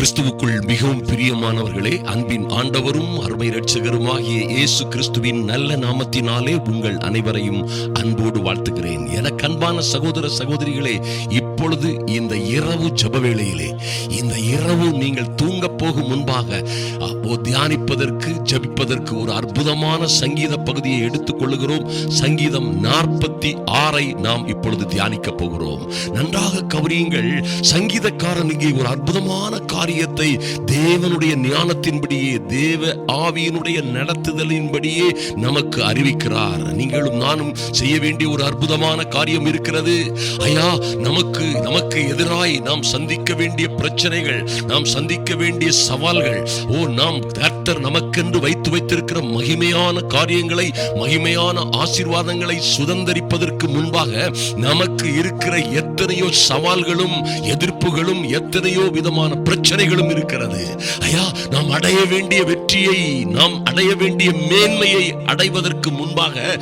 கிறிஸ்துவுக்குள் மிகவும் பிரியமானவர்களே அன்பின் ஆண்டவரும் அருமை ரட்சகருமாகிய இயேசு கிறிஸ்துவின் நல்ல நாமத்தினாலே உங்கள் அனைவரையும் அன்போடு வாழ்த்துகிறேன். எனக்கு அன்பான சகோதர சகோதரிகளே இப்பொழுது இந்த இரவு ஜப வேளையிலே இந்த இரவு நீங்கள் தூங்க போகும் முன்பாக அப்போ தியானிப்பதற்கு ஜபிப்பதற்கு ஒரு அற்புதமான சங்கீத பகுதியை எடுத்துக்கொள்ளுகிறோம் சங்கீதம் நாற்பத்தி ஆறை நாம் இப்பொழுது தியானிக்க போகிறோம். நன்றாக கவனியுங்கள் சங்கீதக்காரன் இங்கே ஒரு அற்புதமான காரியம் காரியத்தை தேவனுடைய ஞானத்தின்படியே தேவ ஆவியினுடைய நடத்துதலின்படியே நமக்கு அறிவிக்கிறார். நீங்களும் நானும் செய்ய வேண்டிய ஒரு அற்புதமான காரியம் இருக்கிறது. ஐயா நமக்கு நமக்கு எதிராய் நாம் சந்திக்க வேண்டிய பிரச்சனைகள் நாம் சந்திக்க வேண்டிய சவால்கள் ஓ நாம் கர்த்தர் நமக்கென்று வைத்து வைத்திருக்கிற மகிமையான காரியங்களை மகிமையான ஆசீர்வாதங்களை சுதந்திரிப்பதற்கு முன்பாக நமக்கு இருக்கிற எத்தனையோ சவால்களும் எதிர்ப்புகளும் எத்தனையோ விதமான பிரச்சனைகளும் இருக்கிறது. ஐயா நாம் அடைய வேண்டிய வெற்றியை நாம் அடைய வேண்டிய மேன்மையை அடைவதற்கு முன்பாக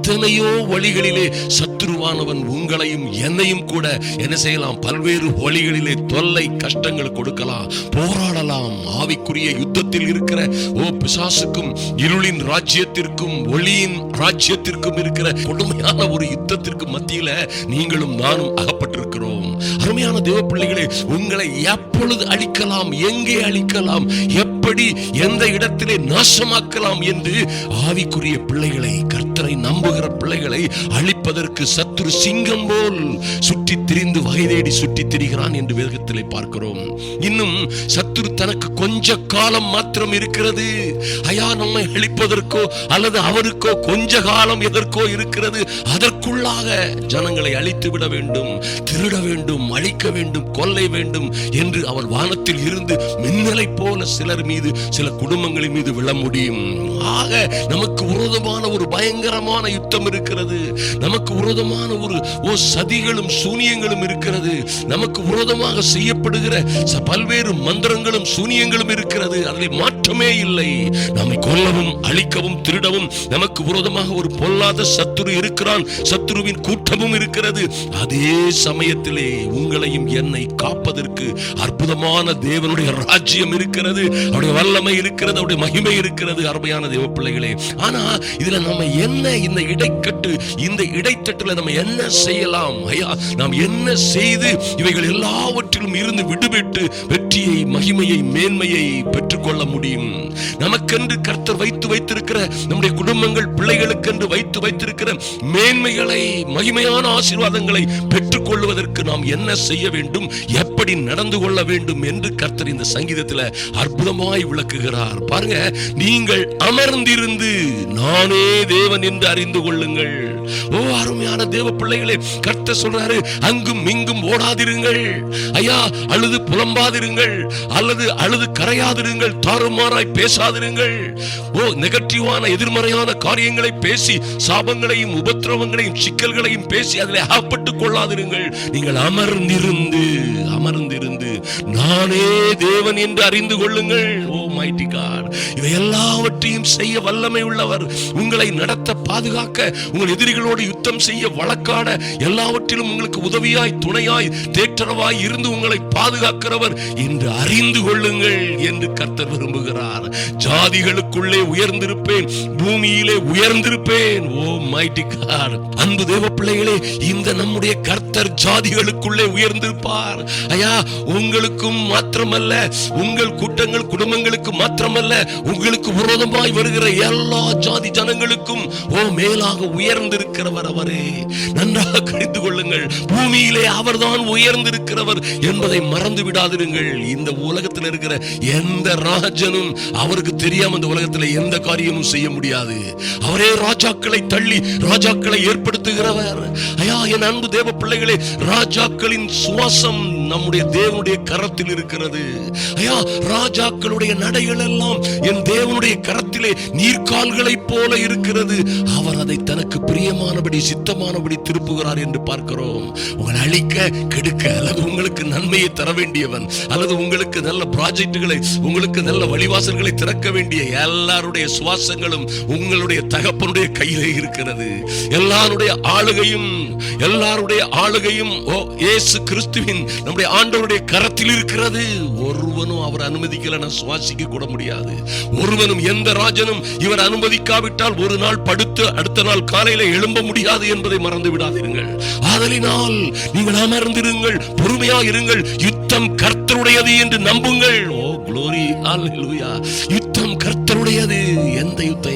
எத்தனையோ வழிகளிலே சத்துருவானவன் உங்களையும் என்னையும் கூட என்ன செய்யலாம்? பல்வேறு வழிகளிலே தொல்லை கஷ்டங்கள் கொடுக்கலாம். போராடலாம். ஆவிக்குரிய யுத்தத்தில் இருக்கிற ஓ பிசாசுக்கும் இருளின் ராஜ்யத்திற்கும் ஒளியின் ராஜ்யத்திற்கும் இருக்கிற கொடுமையான ஒரு யுத்தத்திற்கு மத்தியில நீங்களும் நானும் அகப்பட்டிருக்கிறோம். அருமையான தேவ பிள்ளைகளே உங்களை எப்பொழுது அழிக்கலாம் எங்கே அழிக்கலாம் எப்படி எந்த இடத்திலே நாசமாக்கலாம் என்று ஆவிக்குரிய பிள்ளைகளை கர்த்தரை நம்புகிற பிள்ளைகளை அழிப்பதற்கு சத்துரு சிங்கம் போல் சுற்றி திரிந்து வகை தேடி சுற்றி திரிகிறான் என்று வேதத்திலே பார்க்கிறோம். இன்னும் சத்துரு தனக்கு கொஞ்ச காலம் மாத்திரம் இருக்கிறது. ஐயா நம்மை அழிப்பதற்கோ அல்லது அவருக்கோ கொஞ்ச காலம் எதற்கோ இருக்கிறது. அதற்குள்ளாக ஜனங்களை அழித்து விட வேண்டும் திருட வேண்டும். வேண்டும் அழிக்க வேண்டும் கொல்லை வேண்டும் என்று அவர் வானத்தில் இருந்து மின்னலை போல சிலர் மீது சில குடும்பங்களின் மீது விழ முடியும். ஆக நமக்கு விரோதமான ஒரு பயங்கரமான யுத்தம் இருக்கிறது. நமக்கு விரோதமான ஒரு ஓ சதிகளும் சூனியங்களும் இருக்கிறது. நமக்கு விரோதமாக செய்யப்படுகிற பல்வேறு மந்திரங்களும் சூனியங்களும் இருக்கிறது. அதை மாற்ற மாற்றமே இல்லை. நம்மை கொல்லவும் அழிக்கவும் திருடவும் நமக்கு விரோதமாக ஒரு பொல்லாத சத்துரு இருக்கிறான். சத்துருவின் கூட்டமும் இருக்கிறது. அதே சமயத்திலே உங்களையும் என்னை காப்பதற்கு அற்புதமான தேவனுடைய ராஜ்யம் இருக்கிறது. அவருடைய வல்லமை இருக்கிறது அவருடைய மகிமை இருக்கிறது அருமையான தேவ பிள்ளைகளே ஆனா இதுல நம்ம என்ன இந்த இடைக்கட்டு இந்த இடைத்தட்டுல நம்ம என்ன செய்யலாம்? ஐயா நாம் என்ன செய்து இவைகள் எல்லாவற்றிலும் இருந்து விடுபட்டு வெற்றியை மகிமையை மேன்மையை பெற்றுக்கொள்ள முடியும்? நமக்கென்று கர்த்தர் வைத்து வைத்திருக்கிற நம்முடைய குடும்பங்கள் பிள்ளைகளுக்கென்று வைத்து வைத்திருக்கிற மேன்மைகளை மகிமையான ஆசீர்வாதங்களை பெற்றுக்கொள்வதற்கு நாம் என்ன செய்ய வேண்டும் எப்படி நடந்து கொள்ள வேண்டும் என்று கர்த்தர் இந்த சங்கீதத்தில் அற்புதமாய் விளக்குகிறார். பாருங்க நீங்கள் அமர்ந்திருந்து நானே தேவன் என்று அறிந்து கொள்ளுங்கள். ஓ அருமையான தேவ பிள்ளைகளே கர்த்த சொல்றாரு அங்கும் இங்கும் ஓடாதிருங்கள். ஐயா அழுது புலம்பாதிருங்கள். அல்லது அழுது கரையாதிருங்கள் தாறுமாறாய் பேசாதிருங்கள். ஓ நெகட்டிவான எதிர்மறையான காரியங்களை பேசி சாபங்களையும் உபத்திரவங்களையும் சிக்கல்களையும் பேசி அதில் அகப்பட்டுக் கொள்ளாதிருங்கள். நீங்கள் அமர்ந்திருந்து அமர்ந்திருந்து நானே தேவன் என்று அறிந்து கொள்ளுங்கள். ஓ மைட்டி காட் இவை எல்லாவற்றையும் செய்ய வல்லமை உள்ளவர். உங்களை நடத்த பாதுகாக்க உங்கள் எதிரிகளோடு யுத்தம் செய்ய வழக்காட எல்லாவற்றிலும் உங்களுக்கு உதவியாய் துணையாய் தேற்றரவாய் இருந்து உங்களை பாதுகாக்கிறவர் என்று அறிந்து கொள்ளுங்கள் என்று கர்த்தர் விரும்புகிறார். ஜாதிகளுக்குள்ளே உயர்ந்திருப்பேன் பூமியிலே உயர்ந்திருப்பேன். ஓ மைட்டி காட் அன்பு தேவ பிள்ளைகளே இந்த நம்முடைய கர்த்தர் ஜாதிகளுக்குள்ளே உயர்ந்திருப்பார். ஐயா உங்களுக்கும் மாத்திரமல்ல உங்கள் கூட்டங்கள் குடும்பங்களுக்கு மாத்திரமல்ல உங்களுக்கு விரோதமாய் வருகிற எல்லா ஜாதி ஜனங்களுக்கும் ஓ எவ்வளவோ மேலாக உயர்ந்திருக்கிறவர் அவரே. நன்றாக கழிந்து கொள்ளுங்கள். பூமியிலே அவர்தான் உயர்ந்திருக்கிறவர் என்பதை மறந்து விடாதிருங்கள். இந்த உலகத்தில் இருக்கிற எந்த ராஜனும் அவருக்கு தெரியாம இந்த உலகத்தில் எந்த காரியமும் செய்ய முடியாது. அவரே ராஜாக்களை தள்ளி ராஜாக்களை ஏற்படுத்துகிறவர். ஐயா என் அன்பு தேவ பிள்ளைகளே ராஜாக்களின் சுவாசம் நம்முடைய தேவனுடைய கரத்தில் இருக்கிறது. ஐயா ராஜாக்களுடைய நடைகள் எல்லாம் என் தேவனுடைய கரத்திலே நீர்கால்களை போல இருக்கிறது. அவர் அதை தனக்கு பிரியமானபடி சித்தமானபடி திருப்புகிறார் என்று பார்க்கிறோம். உங்களை அழிக்க கெடுக்க அல்லது உங்களுக்கு நன்மையை தர வேண்டியவன் அல்லது உங்களுக்கு நல்ல ப்ராஜெக்டுகளை உங்களுக்கு நல்ல வழிவாசல்களை திறக்க வேண்டிய எல்லாருடைய சுவாசங்களும் உங்களுடைய தகப்பனுடைய கையிலே இருக்கிறது. எல்லாருடைய ஆளுகையும் எல்லாருடைய ஆளுகையும் ஓ இயேசு கிறிஸ்துவின் நம்முடைய ஆண்டவருடைய கரத்தில் இருக்கிறது. ஒருவனும் அவர் அனுமதிக்கலன்னு சுவாசிக்க கூட முடியாது. ஒருவனும் எந்த ராஜனும் இவர் இல்லாவிட்டால் ஒரு நாள் படுத்து அடுத்த நாள் காலையில எழும்ப முடியாது என்பதை மறந்து விடாதீர்கள் ஆதலினால் நீங்கள் அமர்ந்திருங்கள் பொறுமையா இருங்கள். யுத்தம் கர்த்தருடையது என்று நம்புங்கள். ஓ குளோரி யுத்தம் கர்த்தருடையது. எந்த யுத்தம்?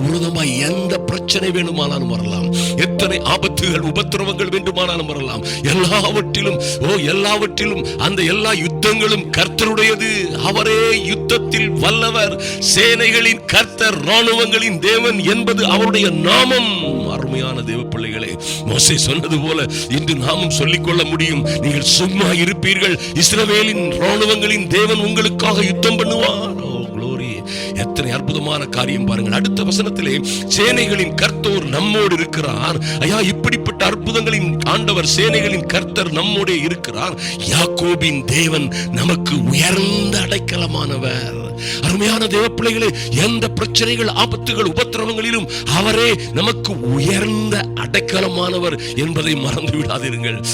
உங்களுக்கு எந்த பிரச்சனை வேணுமானாலும் வரலாம். எத்தனை ஆபத்துகள் உபத்திரவங்கள் வேண்டுமானாலும் வரலாம். எல்லாவற்றிலும் ஓ எல்லாவற்றிலும் அந்த எல்லா யுத்தங்களும் கர்த்தருடையது. அவரே யுத்தத்தில் வல்லவர். சேனைகளின் கர்த்தர் ராணுவங்களின் தேவன் என்பது அவருடைய நாமம். அருமையான தேவ பிள்ளைகளே மோசை சொன்னது போல இன்று நாமும் சொல்லிக்கொள்ள முடியும். நீங்கள் சும்மா இருப்பீர்கள். இஸ்ரவேலின் ராணுவங்களின் தேவன் உங்களுக்காக யுத்தம் பண்ணுவார்? எத்தனை அற்புதமான காரியம் பாருங்கள். அடுத்த வசனத்திலே சேனைகளின் கர்த்தோர் நம்மோடு இருக்கிறார். ஐயா இப்படிப்பட்ட அற்புதங்களின் ஆண்டவர் சேனைகளின் கர்த்தர் நம்மோடே இருக்கிறார். யாக்கோபின் தேவன் நமக்கு உயர்ந்த அடைக்கலமானவர். அருமையான தேவ பிள்ளைகளே எந்த பிரச்சனைகள் ஆபத்துகள் உபத்திரவங்களிலும் அவரே நமக்கு உயர்ந்த அடைக்கலமானவர் என்பதை மறந்து விடாதீர்கள்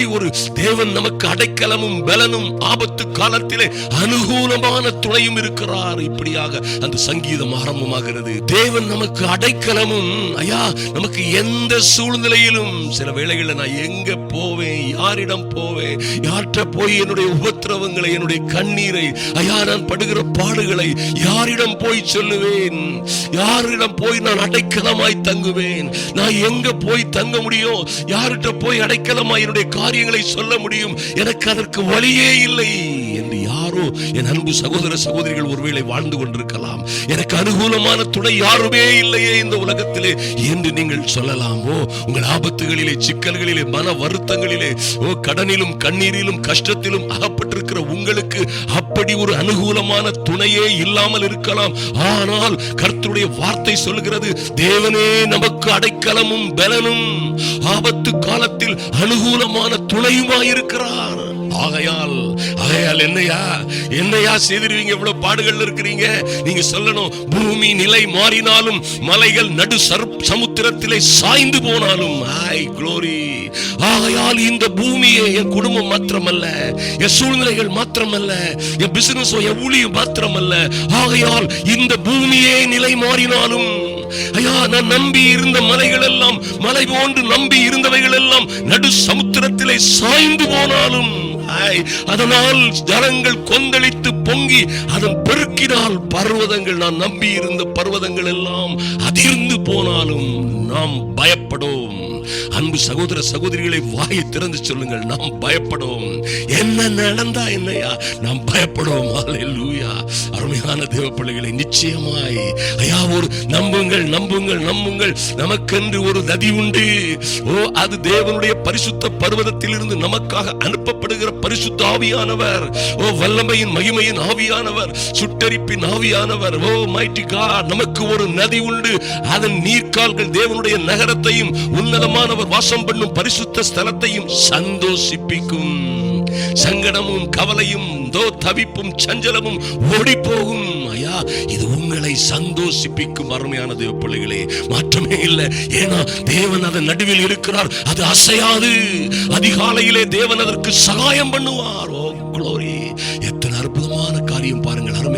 அப்படி ஒரு தேவன் நமக்கு அடைக்கலமும் பலனும் ஆபத்து காலத்திலே அனுகூலமான துணையும் இருக்கிறார். இப்படியாக அந்த சங்கீதம் ஆரம்பமாகிறது. தேவன் நமக்கு அடைக்கலமும் ஐயா நமக்கு எந்த சூழ்நிலையிலும் சில வேளைகளில் நான் எங்க போவேன் யாரிடம் போவேன் யார்கிட்ட போய் என்னுடைய உபத்திரவங்களை என்னுடைய கண்ணீரை ஐயா நான் படுகிற பாடுகளை யாரிடம் போய் சொல்லுவேன்? யாரிடம் போய் நான் அடைக்கலமாய் தங்குவேன்? நான் எங்க போய் தங்க முடியும்? யார்கிட்ட போய் அடைக்கலமாய் என்னுடைய காரியங்களை சொல்ல முடியும். எனக்கு அதற்கு வழியே இல்லை என்று யாரோ என் அன்பு சகோதர சகோதரிகள் ஒருவேளை வாழ்ந்து கொண்டிருக்கலாம். எனக்கு அனுகூலமான துணை யாருமே இல்லையே இந்த உலகத்திலே என்று நீங்கள் சொல்லலாமோ. உங்கள் ஆபத்துகளிலே சிக்கல்களிலே மன வருத்தங்களிலே ஓ கடனிலும் கண்ணீரிலும் கஷ்டத்திலும் அகப்பட்டிருக்கிற உங்களுக்கு அப்படி ஒரு அனுகூலமான துணையே இல்லாமல் இருக்கலாம். ஆனால் கர்த்தருடைய வார்த்தை சொல்லுகிறது தேவனே நமக்கு அடைக்கலமும் பலனும் ஆபத்து காலத்தில் அனுகூலமான துணையுமாயிருக்கிறார். ஆகையால் ஆகையால் என்னையா என்னையா செய்திருவீங்க இவ்வளவு பாடுகள்ல இருக்கிறீங்க? நீங்க சொல்லணும் பூமி நிலை மாறினாலும் மலைகள் நடு சமுத்திரத்திலே சாய்ந்து போனாலும் ஹாய் குளோரி. ஆகையால் இந்த பூமியை என் குடும்பம் மாத்திரமல்ல என் சூழ்நிலைகள் மாத்திரமல்ல என் பிசினஸ் என் ஊழியம் மாத்திரமல்ல. ஆகையால் இந்த பூமியே நிலை மாறினாலும் ஐயா நான் நம்பி இருந்த மலைகள் எல்லாம் மலை போன்று நம்பி இருந்தவைகள் எல்லாம் நடு சமுத்திரத்திலே சாய்ந்து போனாலும் ஆய், அதனால் ஜனங்கள் கொந்தளித்து பொங்கி அதன் பெருக்கினால் பர்வதங்கள் நான் நம்பி இருந்த பர்வதங்கள் எல்லாம் அதிர்ந்து போனாலும் நாம் பயப்படும். அன்பு சகோதர சகோதரிகளை வாயை திறந்து சொல்லுங்கள். நாம் பயப்படும். என்ன நடந்தா என்னையா? நாம் பயப்படும். அருமையான தேவ பிள்ளைகளை நிச்சயமாய். ஐயா ஒரு நம்புங்கள் நம்புங்கள் நம்புங்கள். நமக்கென்று ஒரு நதி உண்டு. ஓ அது தேவனுடைய பரிசுத்த பருவதத்தில் இருந்து நமக்காக அனுப்பப்படுகிற பரிசுத்த ஆவியானவர். ஓ வல்லமையின் மகிமையின் ஆவியானவர் சுட்டரிப்பின் ஆவியானவர். ஓ மைட்டி காட் நமக்கு ஒரு நதி உண்டு. அதன் நீர் முக்கால்கள் தேவனுடைய நகரத்தையும் உன்னதமானவர் வாசம் பண்ணும் பரிசுத்த ஸ்தலத்தையும் சந்தோஷிப்பிக்கும். சங்கடமும் கவலையும் தோ தவிப்பும் சஞ்சலமும் ஓடி போகும் ஐயா இது உங்களை சந்தோஷிப்பிக்கும் அருமையான தேவ பிள்ளைகளே. மாற்றமே இல்லை. ஏன்னா தேவன் அதன் நடுவில் இருக்கிறார். அது அசையாது. அதிகாலையிலே தேவன் அதற்கு சகாயம் பண்ணுவார். ஓ குளோரி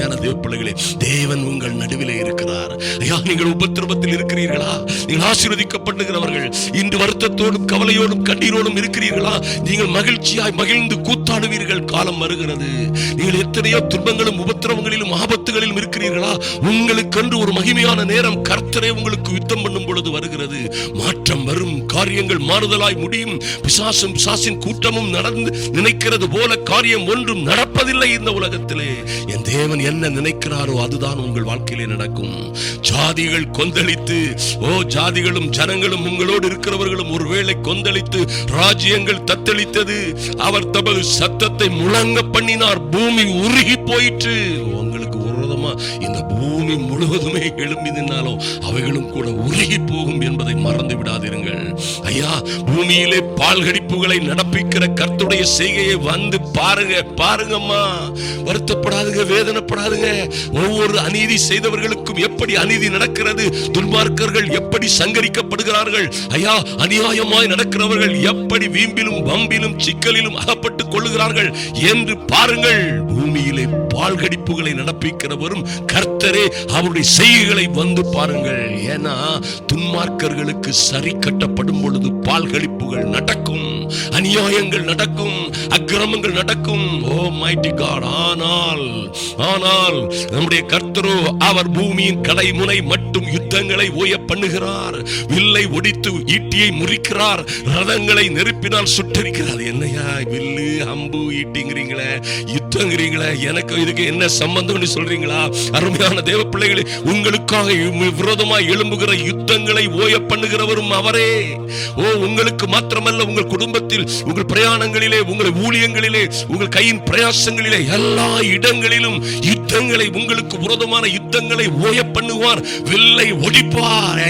அருமையான தேவ பிள்ளைகளே தேவன் உங்கள் நடுவிலே இருக்கிறார். ஐயா நீங்கள் உபத்திரவத்தில் இருக்கிறீர்களா? நீங்கள் ஆசீர்வதிக்கப்படுகிறவர்கள் இன்று வருத்தத்தோடும் கவலையோடும் கண்ணீரோடும் இருக்கிறீர்களா? நீங்கள் மகிழ்ச்சியாய் மகிழ்ந்து கூத்தாடுவீர்கள். காலம் வருகிறது. நீங்கள் எத்தனையோ துன்பங்களும் உபத்திரவங்களிலும் ஆபத்துகளிலும் இருக்கிறீர்களா? உங்களுக்கென்று ஒரு மகிமையான நேரம் கர்த்தரே உங்களுக்கு யுத்தம் பண்ணும் பொழுது வருகிறது. மாற்றம் வரும் காரியங்கள் மாறுதலாய் முடியும். பிசாசும் பிசாசின் கூட்டமும் நடந்து நினைக்கிறது போல காரியம் ஒன்றும் நடப்பதில்லை இந்த உலகத்திலே. என் தேவன் என்ன நினைக்கிறாரோ அதுதான் உங்கள் வாழ்க்கையிலே நடக்கும். ஜாதிகள் கொந்தளித்து ஓ ஜாதிகளும் ஜனங்களும் உங்களோடு இருக்கிறவர்களும் ஒருவேளை கொந்தளித்து ராஜ்யங்கள் தத்தளித்தது. அவர் தமது சத்தத்தை முழங்க பண்ணினார் பூமி உருகி போயிற்று. உங்களுக்கு விரோதமா இந்த பூமி முழுவதுமே எழும்பி நின்னாலும் அவைகளும் கூட உருகி போகும் என்பதை மறந்து விடாதிருங்கள் ஐயா பூமியிலே பால்கடிப்புகளை நடப்பிக்கிற கர்த்துடைய செய்கையை வந்து பாருங்க பாருங்கம்மா. வருத்தப்படாதுங்க வேதனைப்படாதுங்க. ஒவ்வொரு அநீதி செய்தவர்களுக்கும் எப்படி அநீதி நடக்கிறது? துன்மார்க்கர்கள் எப்படி சங்கரிக்கப்படுகிறார்கள்? ஐயா அநியாயமாய் நடக்கிறவர்கள் எப்படி வீம்பிலும் வம்பிலும் சிக்கலிலும் அகப்பட்டுக் கொள்ளுகிறார்கள் என்று பாருங்கள். பூமியிலே பால்கடிப்புகளை நடப்பிக்கிறவர் வரும். கர்த்தரே அவருடைய செய்கைகளை வந்து பாருங்கள். ஏன்னா துன்மார்க்கர்களுக்கு சரி கட்டப்படும் பொழுது பால்கடிப்புகள் நடக்கும். அநியாயங்கள் நடக்கும் அக்கிரமங்கள் நடக்கும். ஓ மைட்டி காட் ஆனால் ஆனால் நம்முடைய கர்த்தரோ அவர் பூமியின் கடைமுனை மட்டும் யுத்தங்களை ஓய பண்ணுகிறார். வில்லை ஒடித்து ஈட்டியை முறிக்கிறார். ரதங்களை நெருப்பினால் சுட்டரிக்கிறார். என்னையா வில்லு அம்பு ஈட்டிங்கிறீங்களே யுத்தங்கிறீங்களே எனக்கு இதுக்கு என்ன சம்பந்தம்னு சொல்றீங்களா? அருமையான தேவ பிள்ளைகளே உங்களுக்காக விரோதமாய் எழும்புகிற யுத்தங்களை ஓய பண்ணுகிறவரும் அவரே. ஓ உங்களுக்கு மாத்திரமல்ல உங்கள் குடும்ப குடும்பத்தில் உங்கள் பிரயாணங்களிலே உங்கள் ஊழியங்களிலே உங்கள் கையின் பிரயாசங்களிலே எல்லா இடங்களிலும் யுத்தங்களை உங்களுக்கு விரோதமான யுத்தங்களை ஓய பண்ணுவார். வில்லை ஒடிப்பார்.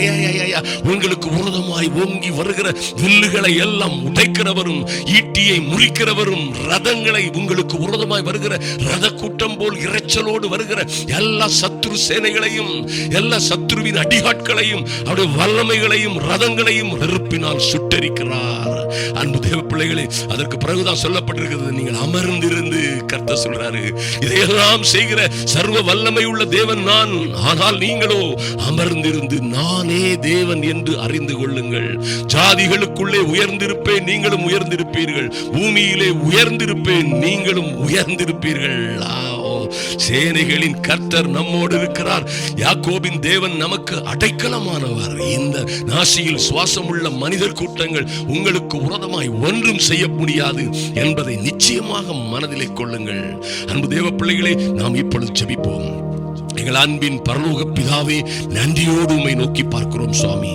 உங்களுக்கு விரோதமாய் ஓங்கி வருகிற வில்லுகளை எல்லாம் உடைக்கிறவரும் ஈட்டியை முறிக்கிறவரும் ரதங்களை உங்களுக்கு விரோதமாய் வருகிற ரத கூட்டம் போல் இறைச்சலோடு வருகிற எல்லா சத்ரு சேனைகளையும் எல்லா சத்ருவின் அடிகாட்களையும் அவருடைய வல்லமைகளையும் ரதங்களையும் நெருப்பினால் சுட்டரிக்கிறார். அன்பு தேவ பிள்ளைகளே அதற்கு பிறகுதான் சொல்லப்பட்டிருக்கிறது நீங்கள் அமர்ந்திருந்து கர்த்த சொல்றாரு. இதையெல்லாம் செய்கிற சர்வ வல்லமை உள்ள தேவன் நான். ஆனால் நீங்களோ அமர்ந்திருந்து நானே தேவன் என்று அறிந்து கொள்ளுங்கள். ஜாதிகளுக்குள்ளே உயர்ந்திருப்பேன் நீங்களும் உயர்ந்திருப்பீர்கள். பூமியிலே உயர்ந்திருப்பேன் நீங்களும் உயர்ந்திருப்பீர்கள். சேனைகளின் கர்த்தர் நம்மோடு இருக்கிறார். யாக்கோபின் தேவன் நமக்கு அடைக்கலமானவர். இந்த நாசியில் சுவாசமுள்ள மனிதர் கூட்டங்கள் உங்களுக்கு உரதமாய் ஒன்றும் செய்ய முடியாது என்பதை நிச்சயமாக மனதிலே கொள்ளுங்கள். அன்பு தேவ பிள்ளைகளை நாம் இப்பொழுது ஜெபிப்போம். எங்கள் அன்பின் பரலோக பிதாவே நன்றியோடு உம்மை நோக்கி பார்க்கிறோம் சுவாமி.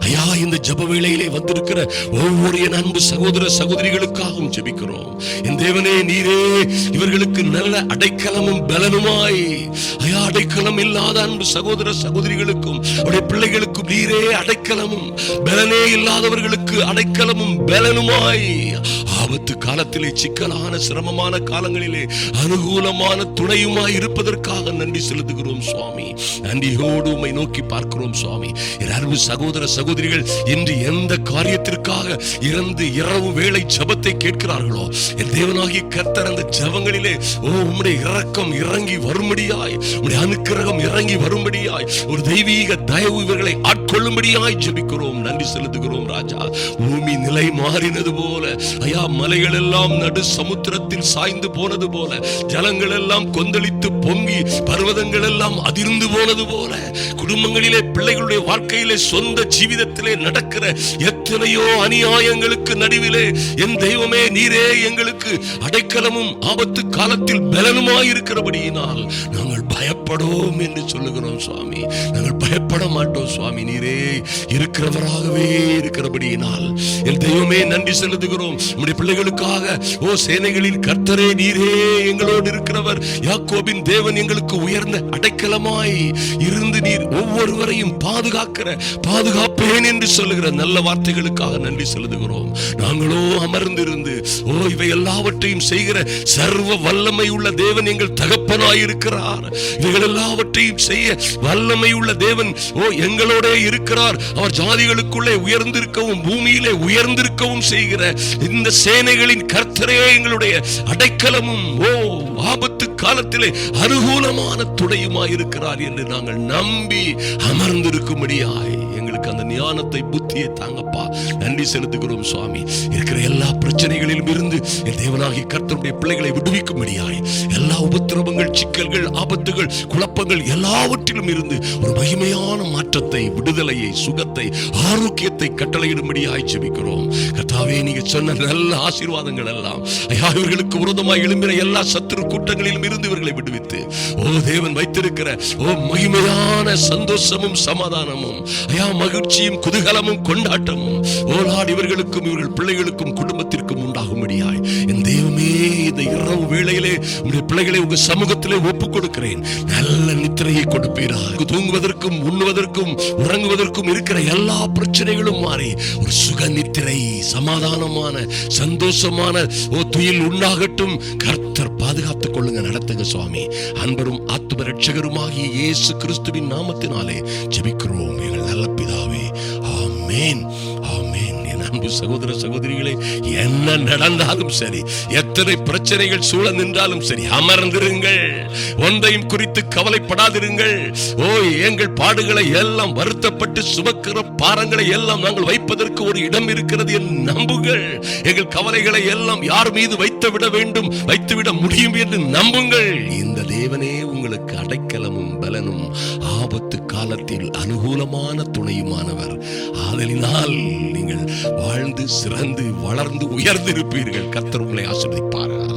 ஐயா இந்த ஜப வேளையிலே வந்திருக்கிற ஒவ்வொரு என் அன்பு சகோதர சகோதரிகளுக்காகவும் ஜெபிக்கிறோம். என் தேவனே நீரே இவர்களுக்கு நல்ல அடைக்கலமும் பலனுமாய். ஐயா அடைக்கலம் இல்லாத அன்பு சகோதர சகோதரிகளுக்கும் அவருடைய பிள்ளைகளுக்கும் நீரே அடைக்கலமும் பலனே இல்லாதவர்களுக்கு அடைக்கலமும் பலனுமாய். ஆபத்து காலத்திலே சிக்கலான சிரமமான காலங்களிலே அனுகூலமான துணையுமாய் இருப்பதற்காக நன்றி செலுத்துகிறோம். பார்க்கிறோம் சுவாமி. நன்றியோடு உம்மை நோக்கி பார்க்கிறோம் சுவாமி. என் அன்பு சகோதர சகோதரிகள் இன்று எந்த காரியத்திற்காக இறந்து இரவு வேளை ஜபத்தை கேட்கிறார்களோ என் தேவனாகிய கர்த்தர் அந்த ஜபங்களிலே ஓ உம்முடைய இரக்கம் இறங்கி வரும்படியாய் உம்முடைய அனுக்கிரகம் இறங்கி வரும்படியாய் ஒரு தெய்வீக தயவு இவர்களை ஆட்கொள்ளும்படியாய் ஜபிக்கிறோம். நன்றி செலுத்துகிறோம் ராஜா. பூமி நிலை மாறினது போல ஐயா மலைகள் எல்லாம் நடு சமுத்திரத்தில் சாய்ந்து போனது போல ஜலங்கள் எல்லாம் கொந்தளித்து பொங்கி பர்வதங்கள் எல்லாம் அதிர்ந்து போனது போல குடும்பங்களிலே பிள்ளைகளுடைய வாழ்க்கையிலே சொந்த ஜீவிதத்திலே நடக்கிற எத்தனையோ அநியாயங்களுக்கு நடுவிலே என் தெய்வமே நீரே எங்களுக்கு அடைக்கலமும் ஆபத்து காலத்தில் பலனுமாயிருக்கிறபடியினால் நாங்கள் பயப்படோம் என்று சொல்லுகிறோம் சுவாமி. நாங்கள் பயப்பட மாட்டோம் சுவாமி நீரே. இருக்கிறவராகவே இருக்கிறபடியினால் என் தெய்வமே நன்றி செலுத்துகிறோம். உம்முடைய பிள்ளைகளுக்காக ஓ சேனைகளின் கர்த்தரே நீரே எங்களோடு இருக்கிறவர். யாக்கோபின் தேவன் எங்களுக்கு உயர்ந்த அடைக்கலமாய் இருந்து நீர் ஒவ்வொருவரையும் பாதுகாக்கிற பாதுகாப்பேன் என்று சொல்லுகிற நல்ல வார்த்தைகளுக்காக நன்றி செலுத்துகிறோம். நாங்களோ அமர்ந்திருந்து ஓ இவை எல்லாவற்றையும் செய்கிற சர்வ வல்லமை உள்ள தேவன் எங்கள் தகப்பனாய் இருக்கிறார் இவைகள் எல்லாவற்றையும் செய்ய வல்லமை உள்ள தேவன் ஓ எங்களோட இருக்கிறார். அவர் ஜாதிகளுக்குள்ளே உயர்ந்திருக்கவும் பூமியிலே உயர்ந்திருக்கவும் செய்கிற இந்த சேனைகளின் கர்த்தரே எங்களுடைய அடைக்கலமும் ஓ ஆபத்து காலத்திலே அனுகூலமான துடையுமாய் இருக்கிறார் என்று நாங்கள் நம்பி அமர்ந்திருக்கும்படியாய். எங்களுக்கு அந்த ஞானத்தை புத்தியை தாங்கப்பா. நன்றி செலுத்துகிறோம் சுவாமி. இருக்கிற எல்லா பிரச்சனைகளிலும் இருந்து என் தேவனாகி கர்த்தருடைய பிள்ளைகளை விடுவிக்கும்படியாய் எல்லா உபத்திரவங்கள் சிக்கல்கள் ஆபத்துகள் குழப்பங்கள் எல்லாவற்றிலும் இருந்து ஒரு மகிமையான மாற்றத்தை விடுதலையை சுகத்தை ஆரோக்கியத்தை கட்டளையிடும்படியாய் செபிக்கிறோம் கர்த்தாவே நீங்க சொன்ன நல்ல ஆசீர்வாதங்கள் எல்லாம் ஐயா இவர்களுக்கு விரோதமாய் எழும்பின எல்லா சத்துரு கூட்டங்களிலும் இருந்து இவர்களை விடுவித்து ஓ தேவன் வைத்திருக்கிற ஓ மகிமையான சந்தோஷமும் சமாதானமும் ஐயா மகிழ் மகிழ்ச்சியும் குதூகலமும் கொண்டாட்டமும் ஓலாட் இவர்களுக்கும் இவர்கள் பிள்ளைகளுக்கும் குடும்பத்திற்கும் உண்டாகும்படியாய். என் தெய்வமே இந்த இரவு வேளையிலே உங்களுடைய பிள்ளைகளை உங்க சமூகத்திலே ஒப்புக் கொடுக்கிறேன் நல்ல நித்திரையை கொடுப்பீரா தூங்குவதற்கும் உண்ணுவதற்கும் உறங்குவதற்கும் இருக்கிற எல்லா பிரச்சனைகளும் மாறி ஒரு சுக நித்திரை சமாதானமான சந்தோஷமான ஓ துயில் உண்டாகட்டும். கர்த்தர் பாதுகாத்துக் கொள்ளுங்க நடத்துங்க சுவாமி. அன்பரும் ஆத்ம ரட்சகருமாகிய இயேசு கிறிஸ்துவின் நாமத்தினாலே ஜெபிக்கிறோம். எங்கள் நல்ல பிதா ஆமென். என் அன்பு சகோதர சகோதரிகளே என்ன நடந்தாலும் சரி எத்தனை பிரச்சனைகள் சூழ நின்றாலும் சரி அமர்ந்திருங்கள். ஒன்றையும் குறித்து கவலைப்படாதிருங்கள். ஓ எங்கள் பாடுகளை எல்லாம் வருத்தப்பட்டு சுமக்கிற பாரங்களை எல்லாம் நாங்கள் வைப்பதற்கு ஒரு இடம் இருக்கிறது என்று நம்புங்கள். எங்கள் கவலைகளை எல்லாம் யார் மீது வைத்து விட வேண்டும் வைத்துவிட முடியும் என்று நம்புங்கள். இந்த தேவனே உங்களுக்கு அடைக்கலமும் பலனும் ஆபத்து காலத்தில் அனுகூலமான துணையுமானவர். ஆதலினால் நீங்கள் வாழ்ந்து சிறந்து வளர்ந்து உயர்ந்திருப்பீர்கள். கத்தர் உங்களை ஆசிர்வதிப்பார்கள்